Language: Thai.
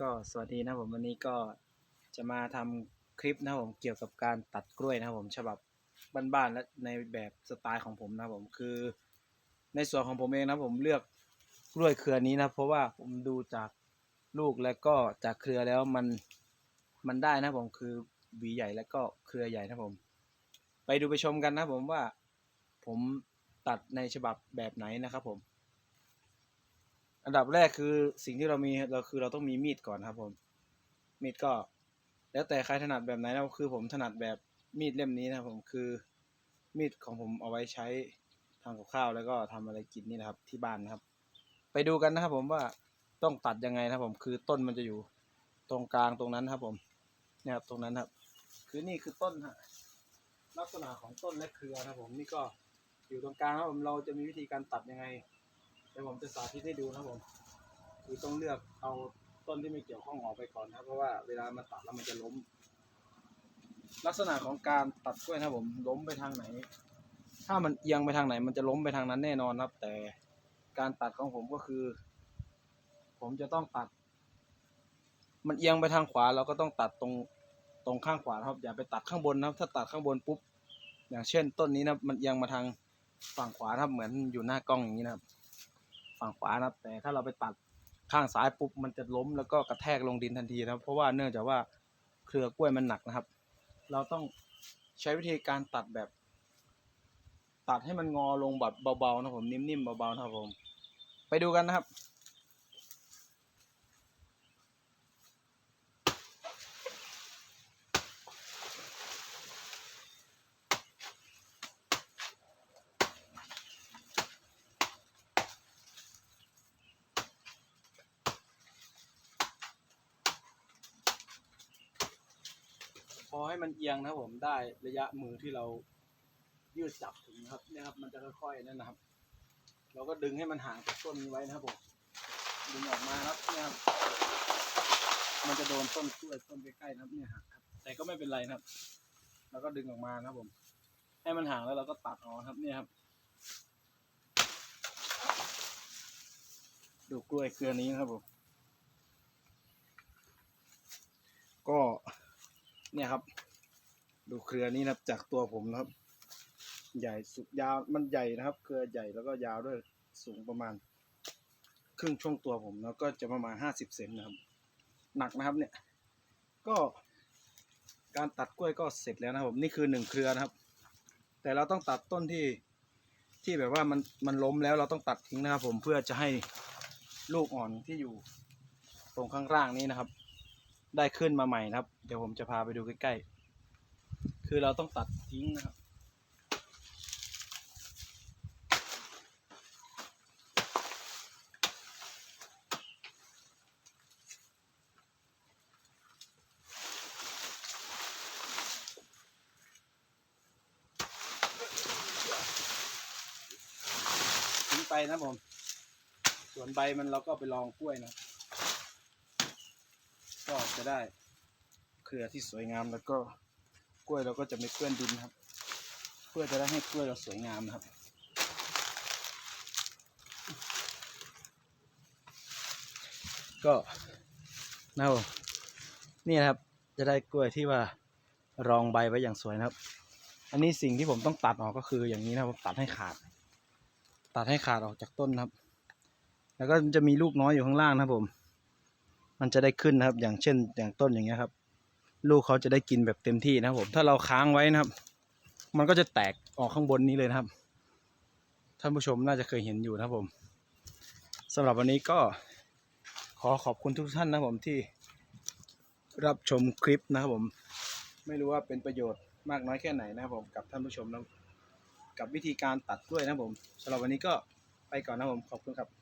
ก็สวัสดีนะผมวันนี้ก็จะมาทำคลิปนะผมเกี่ยวกับการตัดกล้วยนะผมฉบับบ้านๆและในแบบสไตล์ของผมนะผมคือ ในส่วนของผมเองนะผมเลือกกล้วยเครือนี้นะเพราะว่าผมดูจากลูกและก็จากเครือแล้วมันมันได้นะผมคือหวีใหญ่และก็เครือใหญ่นะผม ไปดูไปชมกันนะผมว่าผมตัดในฉบับแบบไหนนะครับผม อันดับแรกคือสิ่งที่เรามีเราคือเราต้องมีมีดก่อนครับ ผม มีดก็ แล้วแต่ใครถนัดแบบไหนนะคือผมถนัดแบบมีดเล่มนี้นะผมคือมีดของผมเอาไว้ใช้ทำกับข้าวแล้วก็ทำอะไรกินนี่นะครับ ที่บ้านนะครับ ไปดูกันนะครับ ผมว่าต้องตัดยังไงนะครับ ผมคือต้นมันจะอยู่ตรงกลางตรงนั้นครับ ผมเนี่ยครับตรงนั้นครับ คือนี่คือต้นฮะลักษณะของต้นและเครือนะครับ ผมนี่ก็อยู่ตรงกลางครับผมเราจะมีวิธีการตัดยังไง ดี๋ยวผมจะสาธิตให้ดูนะผมคือต้องเลือกเอาต้นที่ไม่เกี่ยวข้องออกไปก่อนนะเพราะว่าเวลามันตัดแล้วมันจะล้ม ลักษณะของการตัดกล้วยนะผมล้มไปทางไหน ถ้ามันเอียงไปทางไหน มันจะล้มไปทางนั้นแน่นอนครับ แต่การตัดของผมก็คือ ผมจะต้องตัด มันเอียงไปทางขวาเราก็ต้องตัดตรงตรงข้างขวาครับอย่าไปตัดข้างบนนะครับ ถ้าตัดข้างบนปุ๊บอย่างเช่นต้นนี้นะมันเอียงมาทางฝั่งขวาครับเหมือนอยู่หน้ากล้องอย่างนี้นะครับ ฝั่งขวานะครับ แต่ถ้าเราไปตัดข้างซ้ายปุ๊บมันจะล้มแล้วก็กระแทกลงดินทันทีนะครับ เพราะว่าเนื่องจากว่าเครือกล้วยมันหนักนะครับ เราต้องใช้วิธีการตัดแบบ ตัดให้มันงอลงแบบเบาๆนะผมนิ่มๆเบาๆนะครับผม ไปดูกันนะครับ อให้มันเอียงนะผมได้ระยะมือที่เรายืดจับถึงครับเนี่ยครับ มันจะค่อยๆนั่นนะครับ เราก็ดึงให้มันห่างจากต้นนี้ไว้นะครับผมดึงออกมาครับเนี่ยครับมันจะโดนต้นกล้วยต้นใกล้ๆนะครับเนี่ยหักครับ แต่ก็ไม่เป็นไรนะครับเราก็ดึงออกมานะครับผม ให้มันห่างแล้วเราก็ตัดออกครับเนี่ยครับ ดูกล้วยเครือนี้นะครับผม ก็ เนี่ยครับ ดูเครือนี้นะครับ จากตัวผมนะครับ ใหญ่สุดยาวมันใหญ่นะครับ เครือใหญ่แล้วก็ยาวด้วยสูงประมาณ ครึ่งช่วงตัวผมแล้วก็จะประมาณห้าสิบเซนนะครับ หนักนะครับเนี่ย ก็การตัดกล้วยก็เสร็จแล้วนะครับผมนี่คือหนึ่งเครือนะครับ แต่เราต้องตัดต้นที่ที่แบบว่ามันมันล้มแล้วเราต้องตัดทิ้งนะครับ ผมเพื่อจะให้ลูกอ่อนที่อยู่ตรงข้างล่างนี้นะครับ ได้ขึ้นมาใหม่นะครับ เดี๋ยวผมจะพาไปดูใกล้ๆ คือเราต้องตัดทิ้งนะครับ ทิ้งไปนะผม ส่วนใบมันเราก็ไปลองกล้วยนะ ก็จะได้เครือที่สวยงามแล้วก็กล้วยเราก็จะไม่เปื้อนดินครับ เพื่อจะได้ให้กล้วยเราสวยงามนะครับก็นะผมนี่นะครับจะได้กล้วยที่ว่ารองใบไว้อย่างสวยนะครับ อันนี้สิ่งที่ผมต้องตัดออกก็คืออย่างนี้นะครับผมตัดให้ขาด ตัดให้ขาดออกจากต้นนะครับ แล้วก็จะมีลูกน้อยอยู่ข้างล่างนะครับผม มันจะได้ขึ้นนะครับ อย่างเช่น อย่างต้นอย่างเงี้ยครับ ลูกเขาจะได้กินแบบเต็มที่นะครับผมถ้าเราค้างไว้นะครับ มันก็จะแตกออกข้างบนนี้เลยนะครับท่านผู้ชมน่าจะเคยเห็นอยู่นะครับผมสำหรับวันนี้ก็ขอขอบคุณทุกท่านนะครับผมที่รับชมคลิปนะครับผม ไม่รู้ว่าเป็นประโยชน์มากน้อยแค่ไหนนะครับผมกับท่านผู้ชมนะกับวิธีการตัดกล้วยนะครับผมสำหรับวันนี้ก็ไปก่อนนะครับผมขอบคุณครับ